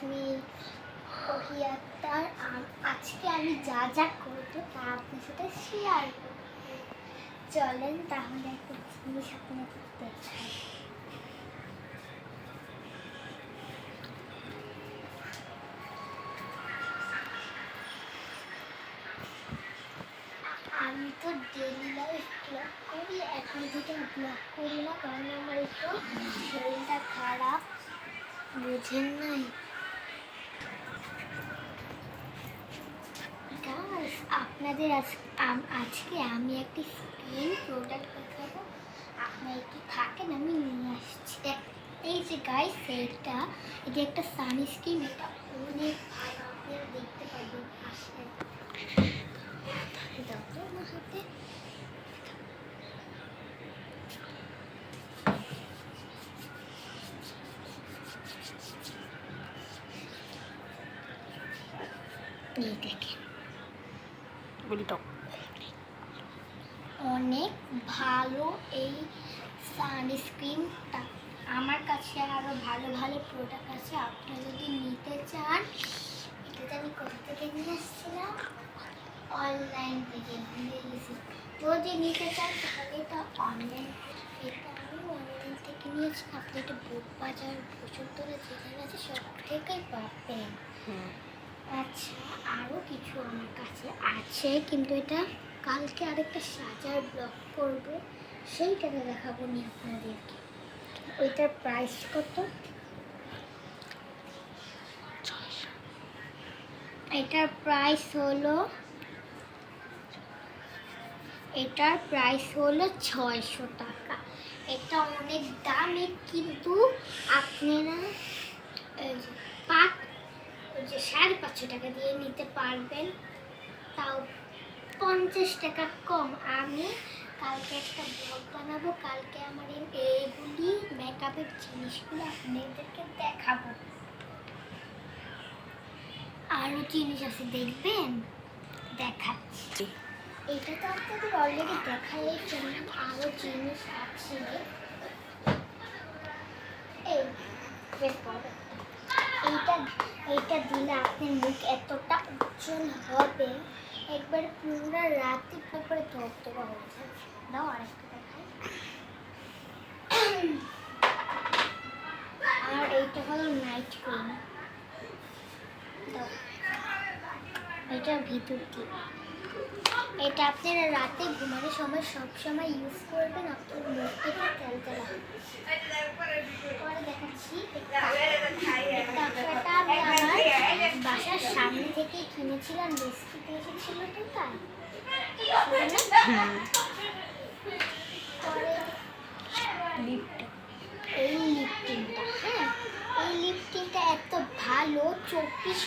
আমি। আজকে আমি যা যা করব তা আপনার সাথে শেয়ার করব। চলেন তাহলে একটা জিনিস আপনাকে দেখাই। আমি তো ডেলি লাইফ ব্লগ করি, এখন থেকে ব্লগ করি না, কারণ আমার একটু শরীরটা খারাপ, বুঝেন নাই? আপনাদের আজ আজকে আমি একটি স্কিন প্রোডাক্ট দেখাবো। আপনার একটু থাকেন, আমি নিয়ে আসছি। এই যে গাইস এইটা, এটা একটা সানস্ক্রিন এটা অনেক ভালো, আপনারা দেখতে পাবেন আসলে। হাতে দেখেন। বলি তো অনেক ভালো এই সানস্ক্রিনটা। আমার কাছে আরও ভালো ভালো প্রোডাক্ট আছে আপনি যদি নিতে চান এটা আমি কোথা থেকে নিয়ে আসছিলাম অনলাইন থেকে ভুলে গেছি যদি নিতে চান তাহলে এটা অনলাইন এটা আমি অনলাইন থেকে নিয়েছি। আপনি এটা বুক বাজার বসুন্ধরা যেখানে আছে সব থেকেই পাবেন। আচ্ছা আরও কিছু আমার কাছে আছে, কিন্তু এটা কালকে আরেকটা সাজার ব্লগ করব। সেইটাকে দেখাবো নি আপনাদেরকে। ওইটার প্রাইস কত? এটার প্রাইস হলো, এটার প্রাইস হলো ছয়শো টাকা। এটা অনেক দামি, কিন্তু আপনারা পাঁচ যে সাড়ে পাঁচশো টাকা দিয়ে নিতে পারবেন। তাও পঞ্চাশ টাকা কম। আমি কালকে একটা ব্লগ বানাবো। কালকে আমার এই এইগুলি মেকআপের জিনিসগুলো আপনাদেরকে দেখাবো। আরও জিনিস আছে, দেখবেন? দেখাচ্ছি। এটা তো আপনাদের অলরেডি দেখাই আরও জিনিস আছে। এই বের এইটা এইটা দিলে আপনার মুখ এতটা উজ্জ্বল হবে। একবার পুরো রাতে পুকুরে ধরতরা হয়ে যাবে। দাও আরেকটা দেখাই। আর এইটা হলো নাইট ক্রিম এটা ভিতর দিয়ে। এটা আপনারা রাতে ঘুমানোর সময় সব সময় ইউজ করবেন, আপনার মুখ থেকে তেল। পরে দেখাচ্ছি টাকাটা আমি আমার বাসার সামনে থেকে কিনেছিলাম? বিস্কুট এসেছিল তো তাই। হ্যাঁ? ভালো, চব্বিশ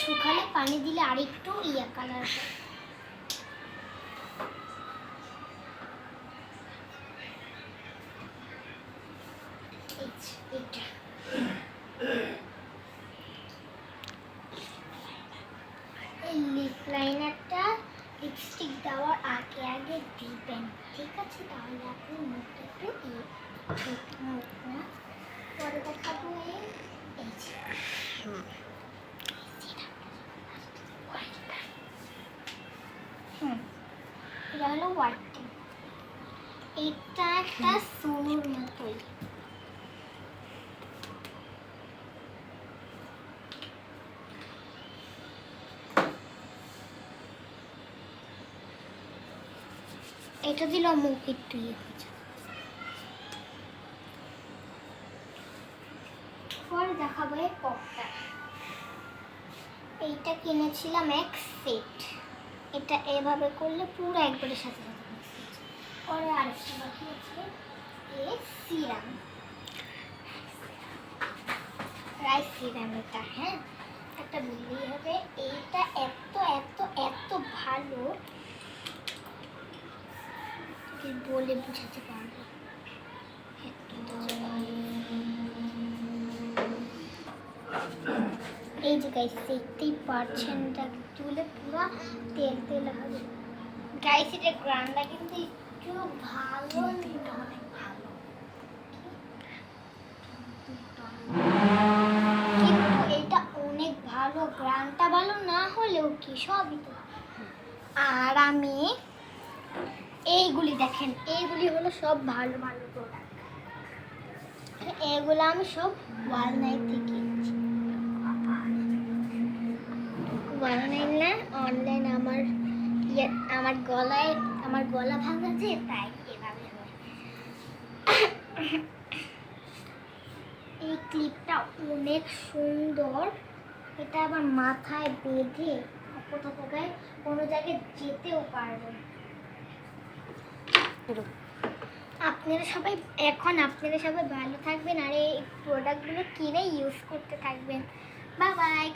শুকালে পানি দিলে আরেকটু ইয়া কালার হয়। এই লিপ লাইনারটা লিপস্টিক দেওয়ার আগে আগে দিবেন ঠিক আছে? তাহলে আপনি মুখটা একটু মুখ না পরে দেখাবো এই এই হুম। এটা হলো হোয়াইট এটা একটা সোনুর এটা দিল মুখ একটু ইয়ে হয়ে যাবে। পরে দেখাবো এই পপটা এইটা কিনেছিলাম এক সেট এটা এভাবে করলে পুরো একবারের সাথে। পরে আরেকটা বাকি আছে এ সিরাম রাইস সিরাম এটা হ্যাঁ একটা বললেই হবে, এইটা এত এত এত ভালো কি বলে বোঝাতে পারব। এই যে গাইস দেখতেই পাচ্ছেন, এটা তুলে পুরো তেল তেল হবে। গাইস এটা গ্রান্ডটা কিন্তু একটু ভালো কিন্তু এটা অনেক ভালো গ্রানটা ভালো না হলেও কি সবই তো। আর আমি এইগুলি দেখেন, এইগুলি হলো সব ভালো ভালো প্রোডাক্ট এগুলো আমি সব ওয়ালনাইট থেকে ওয়ালনাইট না অনলাইন আমার ইয়ে আমার গলায়, আমার গলা ভাঙা যে তাই এভাবে এই ক্লিপটা অনেক সুন্দর। এটা আবার মাথায় বেঁধে কোথাও কোথায় কোনো জায়গায় যেতেও পারবেন এরকম। আপনারা সবাই, এখন আপনারা সবাই ভালো থাকবেন আর এই প্রোডাক্টগুলো কিনে ইউজ করতে থাকবেন। বা বাই